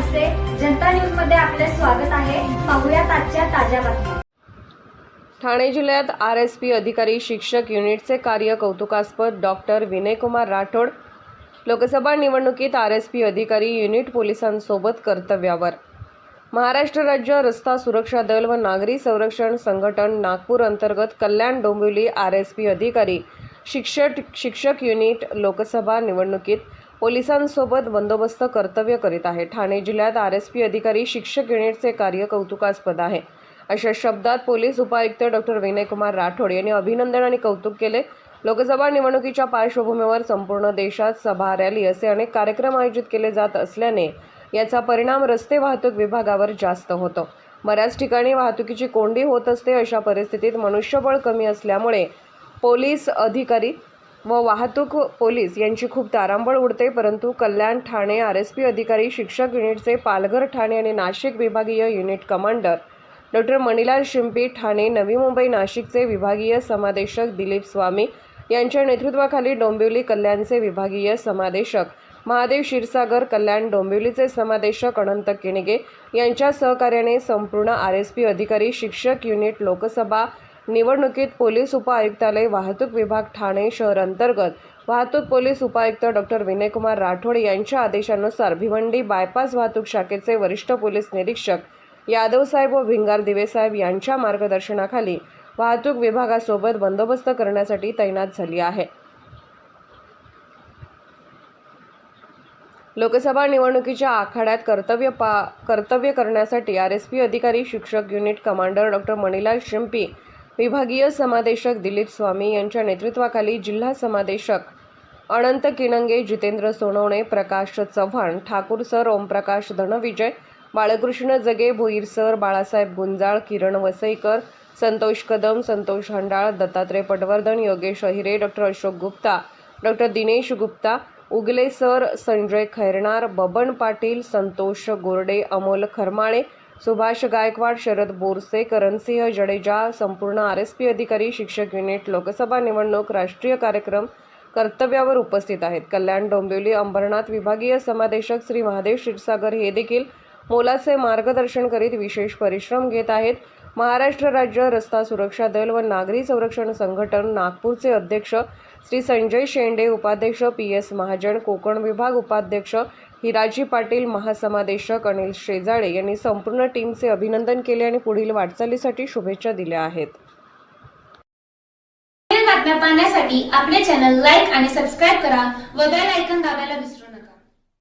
आरसे जनता न्यूजमध्ये आपले स्वागत आहे. पाहुयात आजच्या ताज्या बातम्या. ठाणे जिल्ह्यात आर एस पी अधिकारी शिक्षक युनिटचे कार्य कौतुकास्पद डॉक्टर विनयकुमार राठोड. लोकसभा निवडणुकीत आर एस पी अधिकारी युनिट पोलिसांसोबत कर्तव्यावर. महाराष्ट्र राज्य रस्ता सुरक्षा दल व नागरी संरक्षण संघटन नागपूर अंतर्गत Kalyan Dombivli R S P अधिकारी शिक्षक शिक्षक युनिट लोकसभा निवडणुकीत पोलिसांसोबत बंदोबस्त कर्तव्य करीत आहे. ठाणे जिल्ह्यात आर एस पी अधिकारी शिक्षक युनिटचे कार्य कौतुकास्पद आहे. अशा शब्दात पोलीस उपायुक्त डॉक्टर विनयकुमार राठोड यांनी अभिनंदन आणि कौतुक केले. लोकसभा निवडणुकीच्या पार्श्वभूमीवर संपूर्ण देशात सभा रॅली असे अनेक कार्यक्रम आयोजित केले जात असल्याने याचा परिणाम रस्ते वाहतूक विभागावर जास्त होतो. बऱ्याच ठिकाणी वाहतुकीची कोंडी होत असते अशा परिस्थितीत मनुष्यबळ कमी असल्यामुळे पोलीस अधिकारी व वाहतूक पोलीस यांची खूप तारांबळ उडते परंतु Kalyan Thane R S P अधिकारी शिक्षक युनिटचे पालघर ठाणे आणि नाशिक विभागीय unit commander doctor Manilal Shimpi Thane Navi Mumbai नाशिकचे विभागीय समादेशक दिलीप स्वामी यांच्या नेतृत्वाखाली डोंबिवली कल्याणचे विभागीय समादेशक महादेव क्षीरसागर कल्याण डोंबिवलीचे समादेशक अनंत किणगे यांच्या सहकार्याने संपूर्ण आर एस पी अधिकारी शिक्षक युनिट लोकसभा निवडणुकीत पोलीस उपआयुक्तालय वाहतूक विभाग ठाणे शहर अंतर्गत. वाहतूक पोलीस उपायुक्त डॉक्टर विनयकुमार राठोड यांच्या आदेशानुसार भिवंडी बायपास वाहतूक शाखेचे वरिष्ठ पोलीस निरीक्षक यादवसाहेब व भिंगार दिवेसाहेब यांच्या मार्गदर्शनाखाली वाहतूक विभागासोबत बंदोबस्त करण्यासाठी तैनात झाली आहे. लोकसभा निवडणुकीच्या आखाड्यात कर्तव्य पा कर्तव्य करण्यासाठी आर एस पी अधिकारी शिक्षक unit commander doctor Manilal Shimpi विभागीय समादेशक दिलीप स्वामी यांच्या नेतृत्वाखाली जिल्हा समादेशक Anant Kinange Jitendra Sonawane Prakash Chavan Thakur sir Omprakash Dhanvijay Balkrishna Jage Bhoir sir Balasaheb Gunjal Kiran Vasaikar Santosh Kadam Santosh Handal Dattatray Patwardhan Yogesh Ahire doctor Ashok Gupta doctor Dinesh Gupta Ugale sir Sanjay Khairnar Baban Patil Santosh Gorde Amol Kharmale Subhash Gaikwad Sharad Borse Karansinh Jadeja संपूर्ण R S P अधिकारी शिक्षक unit Lok Sabha निवडणूक राष्ट्रीय कार्यक्रम कर्तव्यावर उपस्थित आहेत. कल्याण डोंबिवली अंबरनाथ विभागीय समादेशक श्री महादेव क्षीरसागर हे देखील मोलाचे मार्गदर्शन करीत विशेष परिश्रम घेत आहेत. महाराष्ट्र राज्य रस्ता सुरक्षा दल व नागरी संरक्षण संघटन नागपूरचे अध्यक्ष श्री संजय शेंडे उपाध्यक्ष पी एस महाजन कोकण विभाग उपाध्यक्ष हिराजी पाटील महासमादेशक अनिल शेजाळे यांनी संपूर्ण टीमचे अभिनंदन केले आणि पुढील वाटचालीसाठी शुभेच्छा दिल्या आहेत. बातम्या पाहण्यासाठी आपले चॅनल लाईक आणि सबस्क्राईब करा व बेल आयकन दाबायला विसरू